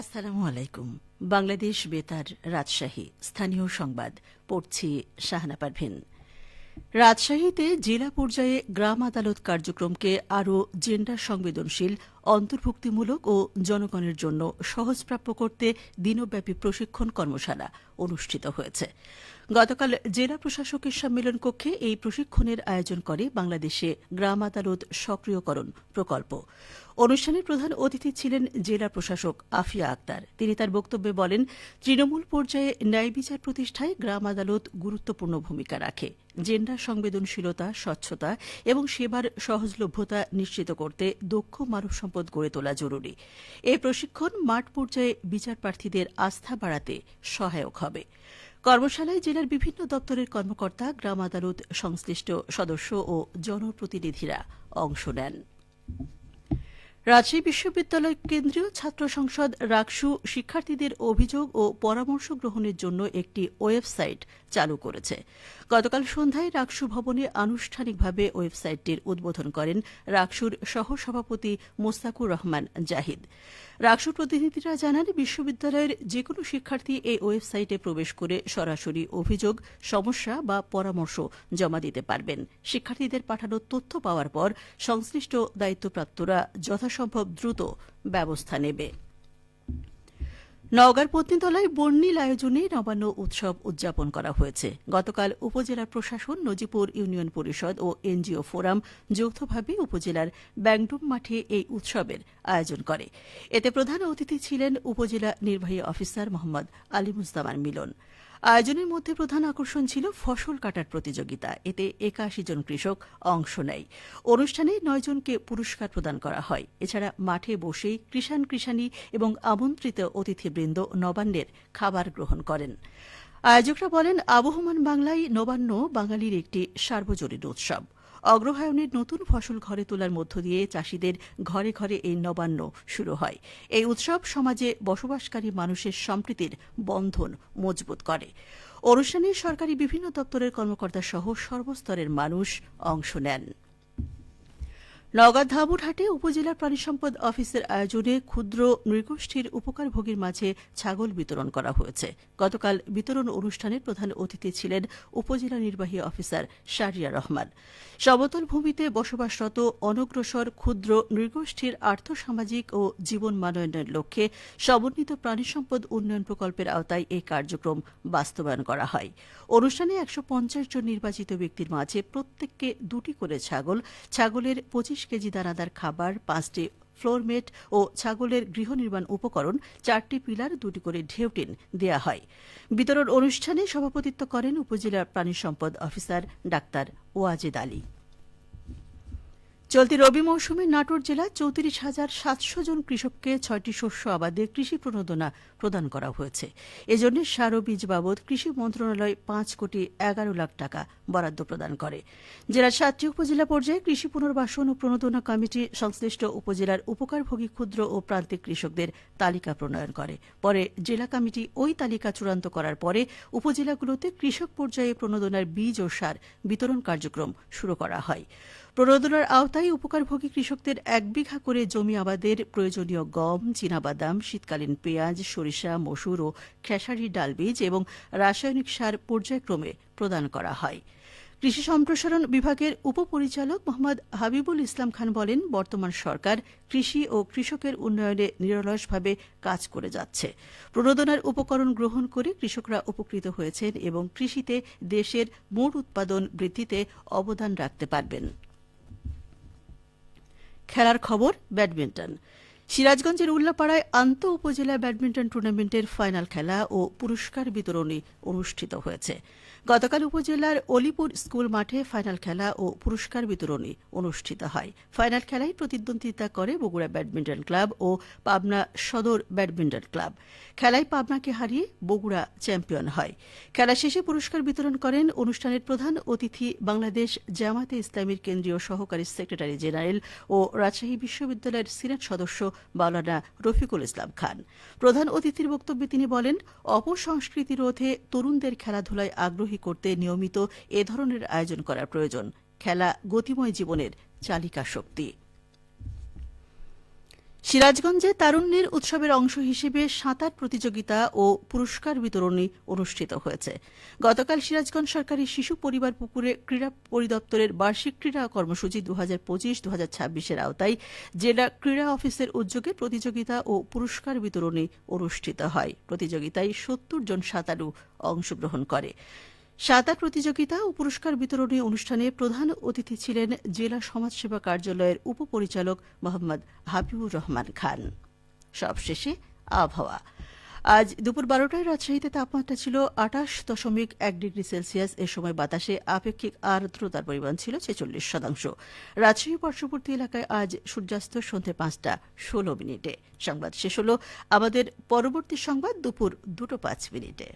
আসসালামু আলাইকুম। বাংলাদেশ বেতার রাজশাহী। স্থানীয় সংবাদ। পড়ছি শাহনা পারভিন রাজশাহীতে জেলা পর্যায়ে গ্রাম আদালত কার্যক্রমকে আরও জেন্ডার সংবেদনশীল, অন্তর্ভুক্তিমূলক ও জনগণের জন্য সহজপ্রাপ্য করতে দিনব্যাপী প্রশিক্ষণ কর্মশালা অনুষ্ঠিত হয়েছে। গতকাল জেলা প্রশাসকের সম্মেলন কক্ষে এই প্রশিক্ষণের আয়োজন করে বাংলাদেশে গ্রাম আদালত সক্রিয়করণ প্রকল্প। অনুষ্ঠানের প্রধান অতিথি ছিলেন জেলা প্রশাসক আফিয়া আক্তার। তিনি তার বক্তব্যে বলেন, তৃণমূল পর্যায়ে ন্যায় বিচার প্রতিষ্ঠায় গ্রাম আদালত গুরুত্বপূর্ণ ভূমিকা রাখে। জেন্ডার সংবেদনশীলতা, স্বচ্ছতা এবং সেবার সহজলভ্যতা নিশ্চিত করতে দক্ষ মানব সম্পদ গড়ে তোলা জরুরি। এই প্রশিক্ষণ মাঠ পর্যায়ে বিচার প্রার্থীদের আস্থা বাড়াতে সহায়ক হবে। কর্মশালায় জেলার বিভিন্ন দপ্তরের কর্মকর্তা, গ্রাম আদালত সংশ্লিষ্ট সদস্য ও জনপ্রতিনিধিরা অংশ নেন। রাজশাহী বিশ্ববিদ্যালয় কেন্দ্রীয় ছাত্র সংসদ রাকসু শিক্ষার্থীদের অভিযোগ ও পরামর্শ গ্রহণের জন্য একটি ওয়েবসাইট চালু করেছে। গতকাল সন্ধ্যায় রাকসু ভবনে আনুষ্ঠানিকভাবে ওয়েবসাইটটির উদ্বোধন করেন রাকসুর সহসভাপতি মোস্তাকুর রহমান জাহিদ। রাকসুর প্রতিনিধিরা জানান, বিশ্ববিদ্যালয়ের যে কোনো শিক্ষার্থী এই ওয়েবসাইটে প্রবেশ করে সরাসরি অভিযোগ, সমস্যা বা পরামর্শ জমা দিতে পারবেন। শিক্ষার্থীদের পাঠানো তথ্য পাওয়ার পর সংশ্লিষ্ট দায়িত্বপ্রাপ্তরা যথাসম্ভব দ্রুত ব্যবস্থা নেবে। নওগাঁর পত্নীতলায় বর্ণিল আয়োজনে নবান্ন উৎসব উদযাপন করা হয়েছে। গতকাল উপজেলার প্রশাসন, নজিপুর ইউনিয়ন পরিষদ ও এনজিও ফোরাম যৌথভাবে উপজেলার ব্যাংডুম মাঠে এই উৎসবের আয়োজন করে। এতে প্রধান অতিথি ছিলেন উপজেলা নির্বাহী অফিসার মোহাম্মদ আলিমুজ্জামান মিলন। আয়োজনের মধ্যে প্রধান আকর্ষণ ছিল ফসল কাটার প্রতিযোগিতা। এতে একাশি জন কৃষক অংশ নেয়। অনুষ্ঠানে নয়জনকে পুরস্কার প্রদান করা হয়। এছাড়া মাঠে বসেই কৃষাণ কৃষাণী এবং আমন্ত্রিত অতিথিবৃন্দ নবান্নের খাবার গ্রহণ করেন। আয়োজকরা বলেন, আবহমান বাংলায় নবান্ন বাঙালির একটি সার্বজনীন উৎসব। অগ্রহায়ণের নতুন ফসল ঘরে তোলার মধ্য দিয়ে চাষিদের ঘরে ঘরে এই নবান্ন শুরু হয়। এই উৎসব সমাজে বসবাসকারী মানুষের সম্প্রীতির বন্ধন মজবুত করে। অনুষ্ঠানে সরকারি বিভিন্ন দপ্তরের কর্মকর্তা সহ সর্বস্তরের মানুষ অংশ নেন। নওগাঁ ধাবুরহাটে উপজেলা প্রাণিসম্পদ অফিসের আয়োজনে ক্ষুদ্র নৃগোষ্ঠীর উপকারভোগীর মাঝে ছাগল বিতরণ করা হয়েছে। গতকাল বিতরণ অনুষ্ঠানে প্রধান অতিথি ছিলেন উপজেলা নির্বাহী অফিসার শারিয়া রহমান। সমতল ভূমিতে বসবাসরত অনগ্রসর ক্ষুদ্র নৃগোষ্ঠীর আর্থসামাজিক ও জীবন মানোন্নয়নের লক্ষ্যে সমন্বিত প্রাণিসম্পদ উন্নয়ন প্রকল্পের আওতায় এই কার্যক্রম বাস্তবায়ন করা হয়। অনুষ্ঠানে একশো পঞ্চাশ জন নির্বাচিত ব্যক্তির মাঝে প্রত্যেককে দুটি করে ছাগল, ছাগলের পঁচিশ কেজি দানাদার খাবার, পাঁচটি ফ্লোরমেট ও ছাগলের গৃহ নির্মাণ উপকরণ, চারটি পিলার, দুটি করে ঢেউটিন দেয়া হয়। বিতরণ অনুষ্ঠানে সভাপতিত্ব করেন উপজেলা প্রাণী সম্পদ অফিসার ডাক্তার ওয়াজেদ আলী। চলতি রবি মৌসুমে নাটোর জেলায় চৌত্রিশ হাজার সাতশো জন কৃষককে ছয়টি শস্য আবাদে কৃষি প্রণোদনা প্রদান করা হয়েছে। এজন্য সার ও বীজ বাবদ কৃষি মন্ত্রণালয় পাঁচ কোটি এগারো লাখ টাকা বরাদ্দ প্রদান করে। জেলার সাতটি উপজেলা পর্যায়ে কৃষি পুনর্বাসন ও প্রণোদনা কমিটি সংশ্লিষ্ট উপজেলার উপকারভোগী ক্ষুদ্র ও প্রান্তিক কৃষকদের তালিকা প্রণয়ন করে। পরে জেলা কমিটি ওই তালিকা চূড়ান্ত করার পরে উপজেলাগুলোতে কৃষক পর্যায়ে প্রণোদনার বীজ ও সার বিতরণ কার্যক্রম শুরু করা হয়। প্রণোদনার আওতায় উপকারভোগী কৃষকদের এক বিঘা করে জমি আবাদের প্রয়োজনীয় গম, চীনাবাদাম, শীতকালীন পেঁয়াজ, সরিষা, মসুর ও খেসারি ডাল বীজ এবং রাসায়নিক সার পর্যায়ক্রমে প্রদান করা হয়। কৃষি সম্প্রসারণ বিভাগের উপপরিচালক মোহাম্মদ হাবিবুল ইসলাম খান বলেন, বর্তমান সরকার কৃষি ও কৃষকের উন্নয়নে নিরলসভাবে কাজ করে যাচ্ছে। প্রণোদনার উপকরণ গ্রহণ করে কৃষকরা উপকৃত হয়েছেন এবং কৃষিতে দেশের মোট উৎপাদন বৃদ্ধিতে অবদান রাখতে পারবেন। খেলার খবর, ব্যাডমিন্টন। সিরাজগঞ্জের উল্লাপাড়ায় আন্ত উপজেলা ব্যাডমিন্টন টুর্নামেন্টের ফাইনাল খেলা ও পুরস্কার বিতরণী অনুষ্ঠিত হয়েছে। গতকাল উপজেলার অলিপুর স্কুল মাঠে ফাইনাল খেলা ও পুরস্কার বিতরণী অনুষ্ঠিত হয়। ফাইনাল খেলায় প্রতিদ্বন্দ্বিতা করে বগুড়া ব্যাডমিন্টন ক্লাব ও পাবনা সদর ব্যাডমিন্টন ক্লাব। খেলায় পাবনাকে হারিয়ে বগুড়া চ্যাম্পিয়ন হয়। খেলা শেষে পুরস্কার বিতরণ করেন অনুষ্ঠানের প্রধান অতিথি বাংলাদেশ জামাতে ইসলামীর কেন্দ্রীয় সহকারী সেক্রেটারি জেনারেল ও রাজশাহী বিশ্ববিদ্যালয়ের সিনেট সদস্য মাওলানা রফিকুল ইসলাম খান। প্রধান অতিথির বক্তব্যে তিনি বলেন অপসংস্কৃতি রোধে তরুণদের খেলাধুলায় আগ্রহী করতে নিয়মিত এ ধরনের আয়োজন করা প্রয়োজন। খেলা গতিময় জীবনের চালিকা শক্তি। সিরাজগঞ্জে তারুণ্যের উৎসবের অংশ হিসেবে সাঁতার প্রতিযোগিতা ও পুরস্কার বিতরণী অনুষ্ঠিত হয়েছে। গতকাল সিরাজগঞ্জ সরকারি শিশু পরিবার পুকুরে ক্রীড়া পরিদপ্তরের বার্ষিক ক্রীড়া কর্মসূচি দু হাজার পঁচিশ দু ছাব্বিশের আওতায় জেলা ক্রীড়া অফিসের উদ্যোগে প্রতিযোগিতা ও পুরস্কার বিতরণী অনুষ্ঠিত হয়। প্রতিযোগিতায় সত্তর জন সাঁতারু অংশগ্রহণ করে। সাঁতার প্রতিযোগিতা ও পুরস্কার বিতরণী অনুষ্ঠানে প্রধান অতিথি ছিলেন জেলা সমাজসেবা কার্যালয়ের উপপরিচালক মোহাম্মদ হাবিবুর রহমান খান। সবশেষে আবহাওয়া। আজ দুপুর বারোটায় রাজশাহীতে তাপমাত্রা ছিল আটাশ দশমিক এক ডিগ্রি সেলসিয়াস। এ সময় বাতাসে আপেক্ষিক আর্দ্রতার পরিমাণ ছিল ছেচল্লিশ শতাংশ। রাজশাহী পার্শ্ববর্তী এলাকায় আজ সূর্যাস্ত সন্ধ্যে পাঁচটা ষোলো মিনিটে। সংবাদ শেষ হল আমাদের পরবর্তী সংবাদ দুপুর দুটো পাঁচ মিনিটে।